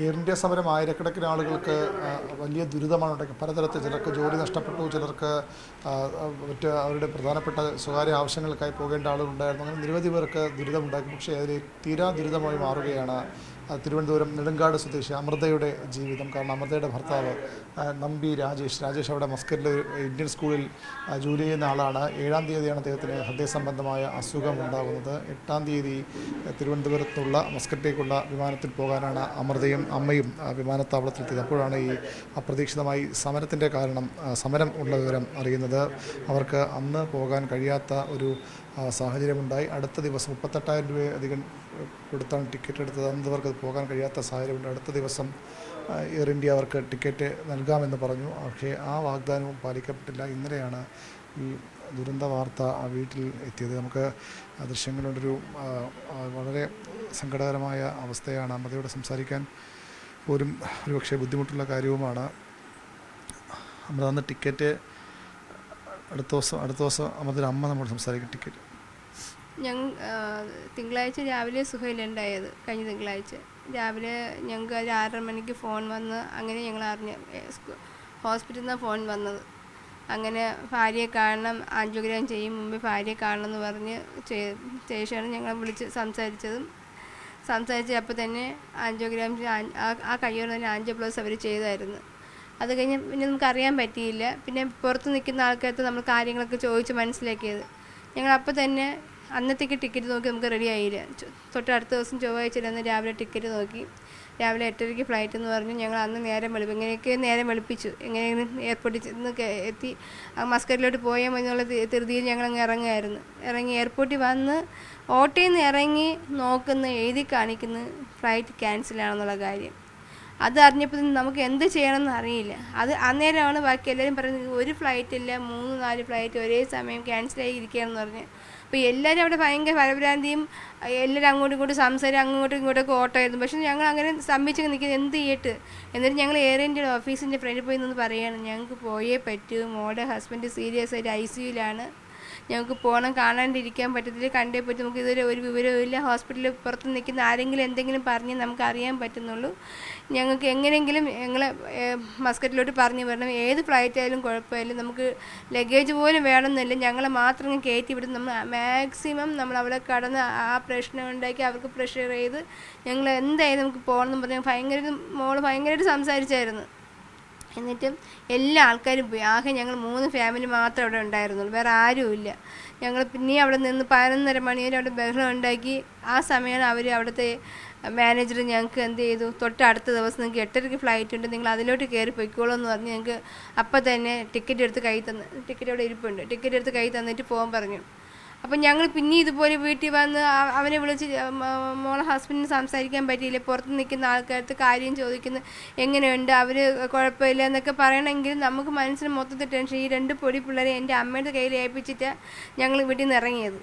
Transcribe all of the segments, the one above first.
Air India സമരം ആയിരക്കണക്കിന് ആളുകൾക്ക് വലിയ ദുരിതമാണ് ഉണ്ടാക്കി പലതരത്തിൽ ചിലർക്ക് ജോലി നഷ്ടപ്പെട്ടു ചിലർക്ക് മറ്റ് അവരുടെ പ്രധാനപ്പെട്ട സ്വകാര്യ ആവശ്യങ്ങൾക്കായി പോകേണ്ട ആളുകളുണ്ടായിരുന്നു അങ്ങനെ നിരവധി പേർക്ക് ദുരിതമുണ്ടാക്കി. പക്ഷേ അതിൽ തീരാ ദുരിതമായി മാറുകയാണ് തിരുവനന്തപുരം നെടുങ്കാട് സ്വദേശി അമൃതയുടെ ജീവിതം. കാരണം അമൃതയുടെ ഭർത്താവ് നമ്പി രാജേഷ്. രാജേഷ് അവിടെ മസ്കറ്റിലെ ഒരു ഇന്ത്യൻ സ്കൂളിൽ ജോലി ചെയ്യുന്ന ആളാണ്. ഏഴാം തീയതിയാണ് അദ്ദേഹത്തിന് ഹൃദയ സംബന്ധമായ അസുഖം ഉണ്ടാകുന്നത്. എട്ടാം തീയതി തിരുവനന്തപുരത്തുള്ള മസ്കറ്റിലേക്കുള്ള വിമാനത്തിൽ പോകാനാണ് അമൃതയും അമ്മയും വിമാനത്താവളത്തിലെത്തിയത്. അപ്പോഴാണ് ഈ അപ്രതീക്ഷിതമായി സമരത്തിന്റെ കാരണം സമരം ഉള്ള വിവരം അറിയുന്നത്. അവർക്ക് അന്ന് പോകാൻ കഴിയാത്ത ഒരു സാഹചര്യമുണ്ടായി. അടുത്ത ദിവസം മുപ്പത്തെട്ടായിരം രൂപയധികം കൊടുത്താണ് ടിക്കറ്റ് എടുത്തത്. അന്ന് അവർക്ക് പോകാൻ കഴിയാത്ത സാഹചര്യമുണ്ട്. അടുത്ത ദിവസം എയർ ഇന്ത്യ അവർക്ക് ടിക്കറ്റ് നൽകാമെന്ന് പറഞ്ഞു. പക്ഷേ ആ വാഗ്ദാനവും പാലിക്കപ്പെട്ടില്ല. ഇന്നലെയാണ് ഈ ദുരന്ത വാർത്ത ആ വീട്ടിൽ എത്തിയത്. നമുക്ക് ആ, വളരെ സങ്കടകരമായ അവസ്ഥയാണ് അമ്മതയോട് സംസാരിക്കാൻ പോലും ഒരുപക്ഷെ ബുദ്ധിമുട്ടുള്ള കാര്യവുമാണ്. അമൃത അന്ന് ടിക്കറ്റ് അടുത്ത ദിവസം അടുത്ത ദിവസം അമൃതയുടെ അമ്മ നമ്മൾ സംസാരിക്കും ടിക്കറ്റ്. ഞങ്ങൾ തിങ്കളാഴ്ച രാവിലെ സുഹയിലുണ്ടായത് കഴിഞ്ഞ തിങ്കളാഴ്ച. രാവിലെ ഞങ്ങൾക്ക് ഒരു ആറര മണിക്ക് ഫോൺ വന്ന് അങ്ങനെ ഞങ്ങൾ അറിഞ്ഞ ഹോസ്പിറ്റലിൽ നിന്ന് ഫോൺ വന്നത്. അങ്ങനെ ഭാര്യയെ കാണണം ആൻജിയോഗ്രാം ചെയ്യും മുമ്പ് ഭാര്യയെ കാണണം എന്ന് പറഞ്ഞ് ശേഷമാണ് ഞങ്ങൾ വിളിച്ച് സംസാരിച്ചതും. സംസാരിച്ച് അപ്പോൾ തന്നെ ആൻജിയോഗ്രാം ആ ആ കയ്യോടെ തന്നെ ആൻജിയോ പ്ലസ് അവർ ചെയ്തായിരുന്നു. അത് കഴിഞ്ഞ് പിന്നെ നമുക്ക് അറിയാൻ പറ്റിയില്ല. പിന്നെ പുറത്ത് നിൽക്കുന്ന ആൾക്കാർക്ക് നമ്മൾ കാര്യങ്ങളൊക്കെ ചോദിച്ച് മനസ്സിലാക്കിയത്. ഞങ്ങൾ അപ്പോൾ തന്നെ അന്നത്തേക്ക് ടിക്കറ്റ് നോക്കി നമുക്ക് റെഡി ആയില്ല. തൊട്ട് അടുത്ത ദിവസം ചൊവ്വാഴ്ച ചെന്ന് രാവിലെ ടിക്കറ്റ് നോക്കി. രാവിലെ എട്ടരയ്ക്ക് ഫ്ലൈറ്റ് എന്ന് പറഞ്ഞു. ഞങ്ങൾ അന്ന് നേരം വെളുപ്പ് ഇങ്ങനെയൊക്കെ നേരം വെളുപ്പിച്ചു. എങ്ങനെയെങ്കിലും എയർപോർട്ടിൽ ചെന്ന് കേ- എത്തി. മസ്കറ്റിലോട്ട് പോയാൽ മതി ധൃതിയിൽ ഞങ്ങൾ അങ്ങ് ഇറങ്ങുമായിരുന്നു ഇറങ്ങി എയർപോർട്ടിൽ വന്ന് ഓട്ടോയിൽ നിന്ന് ഇറങ്ങി നോക്കുന്ന എഴുതി കാണിക്കുന്ന ഫ്ലൈറ്റ് ക്യാൻസലാണെന്നുള്ള കാര്യം. അത് അറിഞ്ഞപ്പോൾ നമുക്ക് എന്ത് ചെയ്യണമെന്ന് അറിയില്ല. അത് അന്നേരമാണ് ബാക്കി എല്ലാവരും പറയുന്നത് ഒരു ഫ്ലൈറ്റ് ഇല്ല മൂന്ന് നാല് ഫ്ലൈറ്റ് ഒരേ സമയം ക്യാൻസലായി ഇരിക്കുകയാണെന്ന് പറഞ്ഞ്. അപ്പോൾ എല്ലാവരും അവിടെ ഭയങ്കര പരഭ്രാന്തിയും എല്ലാവരും അങ്ങോട്ടും ഇങ്ങോട്ടും സംസാരം അങ്ങോട്ടും ഇങ്ങോട്ടൊക്കെ ഓട്ടമായിരുന്നു പക്ഷെ ഞങ്ങൾ അങ്ങനെ സ്തംഭിച്ച് നിൽക്കുന്നത് എന്ത് ചെയ്യട്ട്? എന്നിട്ട് ഞങ്ങൾ എയർ ഇന്ത്യയുടെ ഓഫീസിന്റെ ഫ്രണ്ടിൽ പോയി നിന്ന് പറയുകയാണ് ഞങ്ങൾക്ക് പോയേ പറ്റൂ. മോടെ ഹസ്ബൻഡ് സീരിയസ് ആയിട്ട് ഐ സിയുലാണ് ഞങ്ങൾക്ക് പോകണം കാണാണ്ടിരിക്കാൻ പറ്റത്തില്ല കണ്ടേ പറ്റും. നമുക്ക് ഇതുവരെ ഒരു വിവരവും ഇല്ല. ഹോസ്പിറ്റലിൽ പുറത്ത് നിൽക്കുന്ന ആരെങ്കിലും എന്തെങ്കിലും പറഞ്ഞ് നമുക്ക് അറിയാൻ പറ്റുന്നുള്ളൂ. ഞങ്ങൾക്ക് എങ്ങനെയെങ്കിലും ഞങ്ങളെ മസ്കറ്റിലോട്ട് പറഞ്ഞു വരണം ഏത് ഫ്ലൈറ്റ് ആയാലും കുഴപ്പമില്ല. നമുക്ക് ലഗേജ് പോലും വേണമെന്നില്ല. ഞങ്ങളെ മാത്രം കയറ്റി വിടും. നമ്മൾ മാക്സിമം നമ്മൾ അവിടെ കടന്ന് ആ പ്രശ്നം ഉണ്ടാക്കി അവർക്ക് പ്രഷർ ചെയ്ത് ഞങ്ങൾ എന്തായാലും നമുക്ക് പോകണം എന്ന് പറഞ്ഞാൽ ഭയങ്കര മോൾ ഭയങ്കരമായിട്ട് സംസാരിച്ചായിരുന്നു. എന്നിട്ടും എല്ലാ ആൾക്കാരും പോയി. ആകെ ഞങ്ങൾ മൂന്ന് ഫാമിലി മാത്രമേ അവിടെ ഉണ്ടായിരുന്നുള്ളൂ. വേറെ ആരുമില്ല ഞങ്ങൾ പിന്നെ അവിടെ നിന്ന് പതിനൊന്നര മണിവരെ അവിടെ ബഹളം ഉണ്ടാക്കി. ആ സമയമാണ് അവർ അവിടുത്തെ മാനേജർ ഞങ്ങൾക്ക് എന്ത് ചെയ്തു? തൊട്ട് അടുത്ത ദിവസം നിങ്ങൾക്ക് എട്ടരയ്ക്ക് ഫ്ലൈറ്റ് ഉണ്ട്. നിങ്ങൾ അതിലോട്ട് കയറി പൊയ്ക്കോളൂ എന്ന് പറഞ്ഞ് ഞങ്ങൾക്ക് അപ്പം തന്നെ ടിക്കറ്റ് എടുത്ത് കൈ തന്ന്. ടിക്കറ്റ് അവിടെ ഇരിപ്പുണ്ട്. ടിക്കറ്റ് എടുത്ത് കൈ തന്നിട്ട് പോകാൻ പറഞ്ഞു. അപ്പം ഞങ്ങൾ പിന്നെ ഇതുപോലെ വീട്ടിൽ വന്ന് അവനെ വിളിച്ച് മോളെ ഹസ്ബൻഡിന് സംസാരിക്കാൻ പറ്റിയില്ല. പുറത്ത് നിൽക്കുന്ന ആൾക്കാർക്ക് കാര്യം ചോദിക്കുന്നു. എങ്ങനെയുണ്ട്? അവർ കുഴപ്പമില്ല എന്നൊക്കെ പറയണമെങ്കിൽ നമുക്ക് മനസ്സിന് മൊത്തത്തിൽ ടെൻഷൻ ഈ രണ്ട് പൊടി പിള്ളേരെ എന്റെ അമ്മയുടെ കയ്യിൽ ഏൽപ്പിച്ചിട്ട് ഞങ്ങൾ വീട്ടിൽ നിന്ന് ഇറങ്ങിയത്.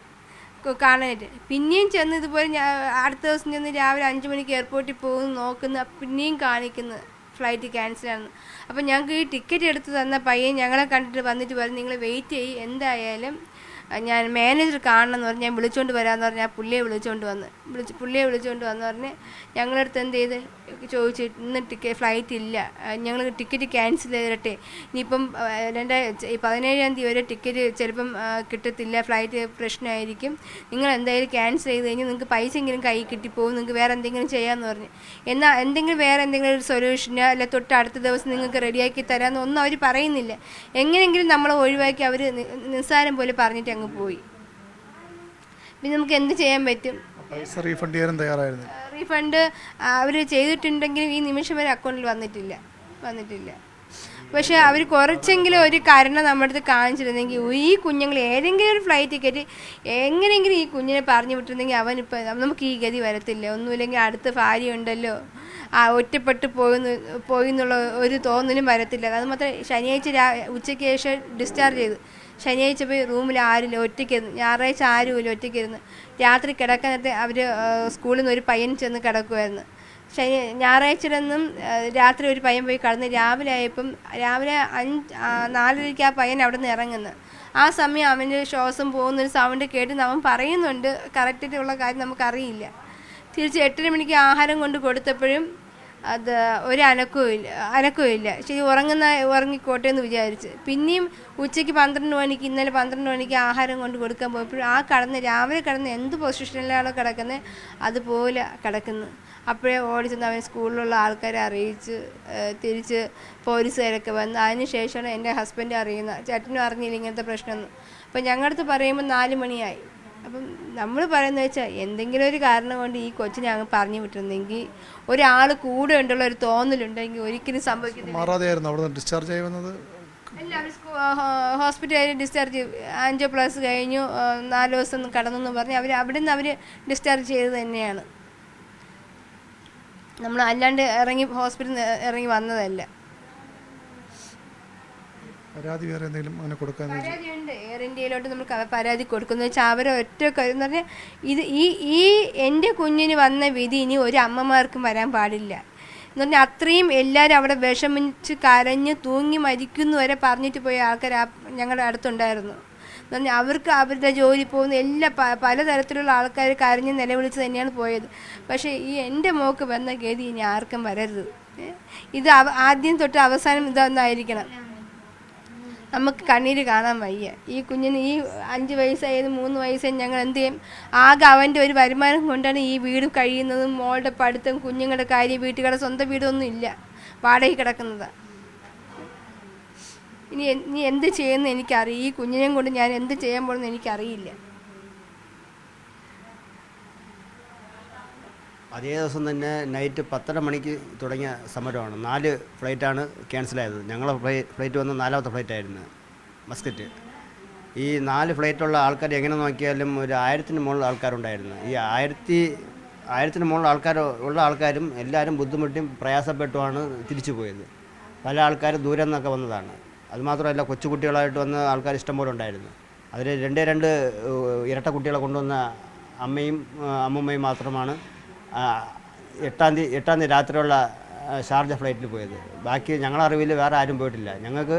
കാണാനായിട്ട്. പിന്നെയും ചെന്ന് ഇതുപോലെ ഞാൻ അടുത്ത ദിവസം ചെന്ന് രാവിലെ അഞ്ച് മണിക്ക് എയർപോർട്ടിൽ പോകുന്നു നോക്കുന്നു പിന്നെയും കാണിക്കുന്നു. ഫ്ലൈറ്റ് ക്യാൻസലാണെന്ന് അപ്പം ഞങ്ങൾക്ക് ഈ ടിക്കറ്റ് എടുത്ത് തന്ന പയ്യൻ ഞങ്ങളെ കണ്ടിട്ട് വന്നിട്ട് പറഞ്ഞു നിങ്ങൾ വെയിറ്റ് ചെയ്യും. എന്തായാലും ഞാൻ മാനേജർ കാണണം എന്ന് പറഞ്ഞ് ഞാൻ വിളിച്ചുകൊണ്ട് വരാമെന്ന് പറഞ്ഞ് ആ പുള്ളിയെ വിളിച്ചുകൊണ്ട് വന്ന്. വിളിച്ച് പുള്ളിയെ വിളിച്ചുകൊണ്ട് വന്ന് പറഞ്ഞ് ഞങ്ങളുടെ അടുത്ത് എന്ത് ചെയ്ത്? ചോദിച്ചു ഇന്ന് ടിക്കറ്റ് ഫ്ലൈറ്റ് ഇല്ല. ഞങ്ങൾ ടിക്കറ്റ് ക്യാൻസൽ ചെയ്തിട്ടെ ഇനിയിപ്പം രണ്ടായിരത്തി പതിനേഴാം തീയതി വരെ ടിക്കറ്റ് ചിലപ്പം കിട്ടത്തില്ല. ഫ്ലൈറ്റ് പ്രശ്നമായിരിക്കും നിങ്ങൾ എന്തായാലും ക്യാൻസൽ ചെയ്ത് കഴിഞ്ഞാൽ നിങ്ങൾക്ക് പൈസ എങ്കിലും കൈ കിട്ടിപ്പോകും നിങ്ങൾക്ക് വേറെ എന്തെങ്കിലും ചെയ്യാമെന്ന് പറഞ്ഞു. എന്നാൽ എന്തെങ്കിലും വേറെ എന്തെങ്കിലും ഒരു സൊല്യൂഷനോ അല്ല തൊട്ട് അടുത്ത ദിവസം നിങ്ങൾക്ക് റെഡിയാക്കി തരാമെന്നൊന്നും അവർ പറയുന്നില്ല. എങ്ങനെയെങ്കിലും നമ്മളെ ഒഴിവാക്കി അവർ നിസ്സാരം പോലെ പറഞ്ഞിട്ട് അങ്ങ് പോയി. പിന്നെ നമുക്ക് എന്ത് ചെയ്യാൻ പറ്റും? പൈസ റീഫണ്ട് ചെയ്യാൻ തയ്യാറായിരുന്നു. റീഫണ്ട് അവർ ചെയ്തിട്ടുണ്ടെങ്കിലും ഈ നിമിഷം വരെ അക്കൗണ്ടിൽ വന്നിട്ടില്ല. വന്നിട്ടില്ല. പക്ഷെ അവർ കുറച്ചെങ്കിലും ഒരു കരുണ നമ്മുടെ അടുത്ത് കാണിച്ചിരുന്നെങ്കിൽ ഈ കുഞ്ഞുങ്ങൾ ഏതെങ്കിലും ഒരു ഫ്ലൈറ്റ് ടിക്കറ്റ് എങ്ങനെയെങ്കിലും ഈ കുഞ്ഞിനെ പറഞ്ഞു വിട്ടിരുന്നെങ്കിൽ അവനിപ്പോൾ നമുക്ക് ഈ ഗതി വരത്തില്ല. ഒന്നുമില്ലെങ്കിൽ അടുത്ത ഭാര്യ ഉണ്ടല്ലോ. ആ ഒറ്റപ്പെട്ട് പോയെന്ന് പോയി എന്നുള്ള ഒരു തോന്നലും വരത്തില്ല. അത് മാത്രമേ ശനിയാഴ്ച ഉച്ചയ്ക്ക് ശേഷം ഡിസ്ചാർജ് ചെയ്തു ശനിയാഴ്ച പോയി റൂമിൽ ആരും ഒറ്റയ്ക്കിരുന്ന് ഞായറാഴ്ച ആരുമില്ല ഒറ്റയ്ക്കിരുന്ന്. രാത്രി കിടക്കാൻ നേരത്തെ അവർ സ്കൂളിൽ നിന്ന് ഒരു പയ്യൻ ചെന്ന് കിടക്കുമായിരുന്നു ശനി ഞായറാഴ്ചയിലൊന്നും രാത്രി ഒരു പയ്യൻ പോയി കടന്ന് രാവിലെ ആയപ്പം രാവിലെ അഞ്ച് നാലരയ്ക്ക് ആ പയ്യൻ അവിടെ നിന്ന് ഇറങ്ങുന്നു. ആ സമയം അവന്റെ ശ്വാസം പോകുന്നൊരു സൗണ്ട് കേട്ട് അവൻ പറയുന്നുണ്ട്. കറക്റ്റായിട്ടുള്ള കാര്യം നമുക്കറിയില്ല. തിരിച്ച് എട്ടര മണിക്ക് ആഹാരം കൊണ്ട് കൊടുത്തപ്പോഴും അത് ഒരു അനക്കവും ഇല്ല അനക്കവും ശരി ഉറങ്ങുന്ന ഉറങ്ങിക്കോട്ടെ എന്ന് വിചാരിച്ച്. പിന്നെയും ഉച്ചയ്ക്ക് പന്ത്രണ്ട് മണിക്ക് ഇന്നലെ പന്ത്രണ്ട് മണിക്ക് ആഹാരം കൊണ്ട് കൊടുക്കാൻ പോയപ്പോഴും ആ കടന്ന് രാവിലെ കടന്ന് എന്ത് പൊസിഷനിലാണോ കിടക്കുന്നത് അതുപോലെ കിടക്കുന്നു. അപ്പോഴേ ഓടി ചെന്ന് അവൻ സ്കൂളിലുള്ള ആൾക്കാരെ അറിയിച്ച് തിരിച്ച് പോലീസുകാരൊക്കെ വന്ന് അതിന് ശേഷമാണ് എന്റെ ഹസ്ബൻഡ് അറിയുന്നത്. ചേട്ടനും അറിഞ്ഞില്ല ഇങ്ങനത്തെ പ്രശ്നമൊന്നും. അപ്പം ഞങ്ങളുടെ അടുത്ത് പറയുമ്പോൾ നാല് മണിയായി. അപ്പം നമ്മൾ പറയുന്നത് വെച്ചാൽ എന്തെങ്കിലും ഒരു കാരണം കൊണ്ട് ഈ കൊച്ചിനെ അങ്ങ് പറഞ്ഞു വിട്ടിരുന്നെങ്കിൽ ഒരാൾ കൂടെ ഉണ്ടുള്ള ഒരു തോന്നലുണ്ടെങ്കിൽ ഒരിക്കലും അവിടെ ഡിസ്ചാർജ് ആയി വന്നത്? ഹോസ്പിറ്റലിൽ ഡിസ്ചാർജ് അഞ്ചോ പ്ലസ് കഴിഞ്ഞു നാല് ദിവസം കടന്നെന്ന് പറഞ്ഞ് അവർ അവിടെ നിന്ന് അവർ ഡിസ്ചാർജ് ചെയ്ത് തന്നെയാണ്. നമ്മൾ അല്ലാണ്ട് ഇറങ്ങി ഹോസ്പിറ്റലിൽ ഇറങ്ങി വന്നതല്ല. പരാതി വേറെ എന്തെങ്കിലും അങ്ങനെ കൊടുക്കാൻ പരാതിയുണ്ട്. എയർ ഇന്ത്യയിലോട്ട് നമ്മൾ പരാതി കൊടുക്കുന്നത് വെച്ചാൽ അവരെ ഒറ്റ എന്ന് പറഞ്ഞാൽ ഇത് ഈ ഈ എന്റെ കുഞ്ഞിന് വന്ന വിധി ഇനി ഒരു അമ്മമാർക്കും വരാൻ പാടില്ല. എന്ന് പറഞ്ഞാൽ അത്രയും എല്ലാവരും അവിടെ വിഷമിച്ച് കരഞ്ഞ് തൂങ്ങി മരിക്കുന്നു വരെ പറഞ്ഞിട്ട് പോയ ആൾക്കാർ ഞങ്ങളുടെ അടുത്തുണ്ടായിരുന്നു. എന്ന് പറഞ്ഞാൽ അവർക്ക് അവരുടെ ജോലി പോകുന്ന എല്ലാ പലതരത്തിലുള്ള ആൾക്കാർ കരഞ്ഞ് നിലവിളിച്ച് തന്നെയാണ് പോയത്. പക്ഷേ ഈ എന്റെ മോക്ക് വന്ന ഗതി ഇനി ആർക്കും വരരുത്. ഇത് ആദ്യം തൊട്ട് അവസാനം ഇതൊന്നായിരിക്കണം. നമുക്ക് കണ്ണീര് കാണാൻ വയ്യ. ഈ കുഞ്ഞിന് ഈ അഞ്ച് വയസ്സായത് മൂന്ന് വയസ്സായി ഞങ്ങൾ എന്ത് ചെയ്യും? ആകെ അവന്റെ ഒരു വരുമാനം കൊണ്ടാണ് ഈ വീട് കഴിയുന്നതും മോളുടെ പഠിത്തം കുഞ്ഞുങ്ങളുടെ കാര്യം വീട്ടുകാരുടെ സ്വന്തം വീടൊന്നും ഇല്ല. വാടകയ്ക്ക് കിടക്കുന്നത്. ഇനി നീ എന്ത് ചെയ്യുന്നു എനിക്കറിയാം ഈ കുഞ്ഞിനെയും കൊണ്ട് ഞാൻ എന്ത് ചെയ്യാൻ പോകുമെന്ന് എനിക്കറിയില്ല. അതേ ദിവസം തന്നെ നൈറ്റ് പത്തര മണിക്ക് തുടങ്ങിയ സമരമാണ്. നാല് ഫ്ലൈറ്റാണ് ക്യാൻസലായത്. ഞങ്ങളെ ഫ്ലൈ ഫ്ലൈറ്റ് വന്ന നാലാമത്തെ ഫ്ലൈറ്റായിരുന്നു. മസ്കറ്റ് ഈ നാല് ഫ്ലൈറ്റുള്ള ആൾക്കാർ എങ്ങനെ നോക്കിയാലും ഒരു ആയിരത്തിന് മുകളിൽ ആൾക്കാരുണ്ടായിരുന്നു. ഈ ആയിരത്തി ആയിരത്തിന് മുകളിൽ ആൾക്കാർ ഉള്ള ആൾക്കാരും എല്ലാവരും ബുദ്ധിമുട്ടിയും പ്രയാസപ്പെട്ടുമാണ് തിരിച്ചു പോയത്. പല ആൾക്കാർ ദൂരം നിന്നൊക്കെ വന്നതാണ്. അതുമാത്രമല്ല കൊച്ചുകുട്ടികളായിട്ട് വന്ന ആൾക്കാർ ഇഷ്ടംപോലെ ഉണ്ടായിരുന്നു. അതിൽ രണ്ടേ രണ്ട് ഇരട്ട കുട്ടികളെ കൊണ്ടുവന്ന അമ്മയും അമ്മുമ്മയും മാത്രമാണ് എട്ടാം തീയതി എട്ടാം തീയതി രാത്രിയുള്ള ഷാർജ ഫ്ലൈറ്റിൽ പോയത്. ബാക്കി ഞങ്ങളുടെ അറിവിൽ വേറെ ആരും പോയിട്ടില്ല. ഞങ്ങൾക്ക്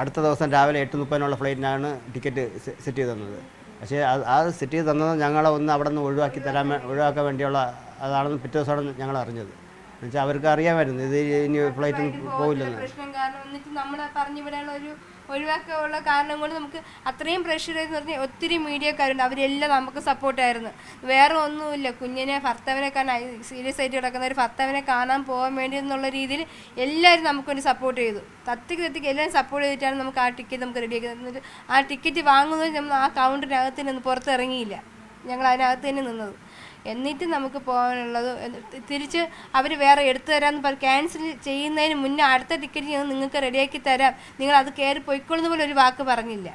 അടുത്ത ദിവസം രാവിലെ എട്ട് മുപ്പതിനുള്ള ഫ്ലൈറ്റിനാണ് ടിക്കറ്റ് സെറ്റ് ചെയ്ത് തന്നത്. പക്ഷേ ആ സെറ്റ് ചെയ്ത് തന്നത് ഞങ്ങളെ ഒന്ന് അവിടെ നിന്ന് ഒഴിവാക്കി തരാൻ ഒഴിവാക്കാൻ വേണ്ടിയുള്ള അതാണെന്ന് പിറ്റേ ദിവസമാണ് ഞങ്ങൾ അറിഞ്ഞത്. എന്നുവെച്ചാൽ അവർക്ക് അറിയാമായിരുന്നു ഇത് ഇനി ഫ്ലൈറ്റ് പോകില്ലെന്ന് പ്രശ്നം കാരണം എന്നിട്ട് നമ്മളെ പറഞ്ഞു വിടാനുള്ള ഒരു ഒഴിവാക്കാനുള്ള കാരണം കൊണ്ട് നമുക്ക് അത്രയും പ്രഷർ എന്ന് പറഞ്ഞാൽ ഒത്തിരി മീഡിയക്കാരുണ്ട് അവരെല്ലാം നമുക്ക് സപ്പോർട്ടായിരുന്നു വേറെ ഒന്നുമില്ല. കുഞ്ഞിനെ ഭർത്താവിനെ കാണാൻ സീരിയസ് ആയിട്ട് കിടക്കുന്ന ഒരു ഭർത്താവിനെ കാണാൻ പോകാൻ വേണ്ടി എന്നുള്ള രീതിയിൽ എല്ലാവരും നമുക്ക് വേണ്ടി സപ്പോർട്ട് ചെയ്തു. തത്തിക്ക് തത്തിക്ക് എല്ലാവരും സപ്പോർട്ട് ചെയ്തിട്ടാണ് നമുക്ക് ആ ടിക്കറ്റ് നമുക്ക് റെഡിയാക്കി എന്നിട്ട് ആ ടിക്കറ്റ് വാങ്ങുന്നത് നമ്മൾ ആ കൗണ്ടറിനകത്ത് നിന്ന് പുറത്തിറങ്ങിയില്ല ഞങ്ങൾ അതിനകത്ത് തന്നെ നിന്നത്. എന്നിട്ട് നമുക്ക് പോകാനുള്ളത്. തിരിച്ച് അവർ വേറെ എടുത്തു തരാമെന്ന് പറഞ്ഞ് ക്യാൻസൽ ചെയ്യുന്നതിന് മുന്നേ അടുത്ത ടിക്കറ്റ് ഞങ്ങൾ നിങ്ങൾക്ക് റെഡിയാക്കി തരാം. നിങ്ങൾ അത് കയറി പോയിക്കൊള്ളുന്ന പോലെ ഒരു വാക്ക് പറഞ്ഞില്ല.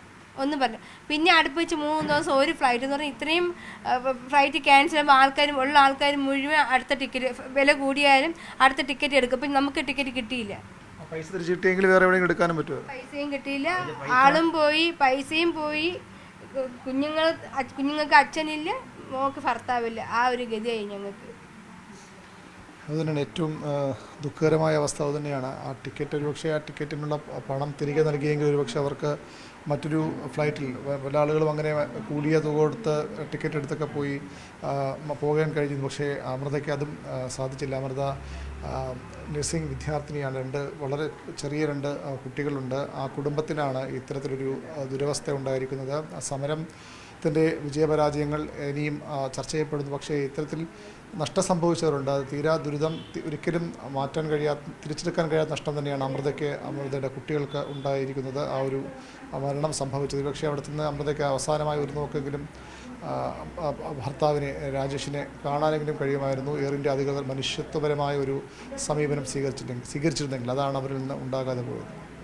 ഒന്നും പറഞ്ഞു പിന്നെ അടുപ്പിച്ച് മൂന്ന് ദിവസം ഒരു ഫ്ലൈറ്റ് എന്ന് പറഞ്ഞാൽ ഇത്രയും ഫ്ലൈറ്റ് ക്യാൻസൽ ചെയ്യുമ്പോൾ ആൾക്കാരും ഉള്ള ആൾക്കാരും മുഴുവൻ അടുത്ത ടിക്കറ്റ് വില കൂടിയാലും അടുത്ത ടിക്കറ്റ് എടുക്കും. അപ്പം നമുക്ക് ടിക്കറ്റ് കിട്ടിയില്ല. പൈസ തിരിച്ചു കിട്ടിയെങ്കിൽ വേറെ എവിടെയും എടുക്കാനും പറ്റുമോ? പൈസയും കിട്ടിയില്ല. ആളും പോയി പൈസയും പോയി. കുഞ്ഞുങ്ങൾ കുഞ്ഞുങ്ങൾക്ക് അച്ഛനില്ല. മോക്ക് ഭർത്താവില്ല. ആ ഒരു ഗതിയായി ഞങ്ങൾക്ക്. അതുതന്നെയാണ് ഏറ്റവും ദുഃഖകരമായ അവസ്ഥ അതുതന്നെയാണ്. ആ ടിക്കറ്റ് ഒരുപക്ഷെ ആ ടിക്കറ്റിനുള്ള പണം തിരികെ നൽകിയെങ്കിൽ ഒരുപക്ഷെ അവർക്ക് മറ്റൊരു ഫ്ലൈറ്റിൽ പല ആളുകളും അങ്ങനെ കൂടിയ തുക കൊടുത്ത് ടിക്കറ്റ് എടുത്തൊക്കെ പോയി പോകാൻ കഴിഞ്ഞു. പക്ഷേ അമൃതയ്ക്ക് അതും സാധിച്ചില്ല. അമൃത നഴ്സിംഗ് വിദ്യാർത്ഥിനിയാണ്. രണ്ട് വളരെ ചെറിയ രണ്ട് കുട്ടികളുണ്ട്. ആ കുടുംബത്തിനാണ് ഇത്തരത്തിലൊരു ദുരവസ്ഥ ഉണ്ടായിരിക്കുന്നത്. ആ സമരത്തിന്റെ വിജയപരാജയങ്ങൾ ഇനിയും ചർച്ച ചെയ്യപ്പെടുന്നു. പക്ഷേ ഇത്തരത്തിൽ നഷ്ടം സംഭവിച്ചവരുണ്ട്. അത് തീരാ ദുരിതം ഒരിക്കലും മാറ്റാൻ കഴിയാത്ത തിരിച്ചെടുക്കാൻ കഴിയാത്ത നഷ്ടം തന്നെയാണ് അമൃതയ്ക്ക് അമൃതയുടെ കുട്ടികൾക്ക് ഉണ്ടായിരിക്കുന്നത്. ആ ഒരു മരണം സംഭവിച്ചത്. പക്ഷേ അവിടെ നിന്ന് അമൃതയ്ക്ക് അവസാനമായി ഒരു നോക്കെങ്കിലും ഭർത്താവിനെ രാജേഷിനെ കാണാനെങ്കിലും കഴിയുമായിരുന്നു. എയർ ഇന്ത്യ അധികൃതർ മനുഷ്യത്വപരമായ ഒരു സമീപനം സ്വീകരിച്ചിട്ടുണ്ടെങ്കിൽ സ്വീകരിച്ചിരുന്നെങ്കിൽ അതാണ് അവരിൽ നിന്ന് ഉണ്ടാകാതെ പോയത്.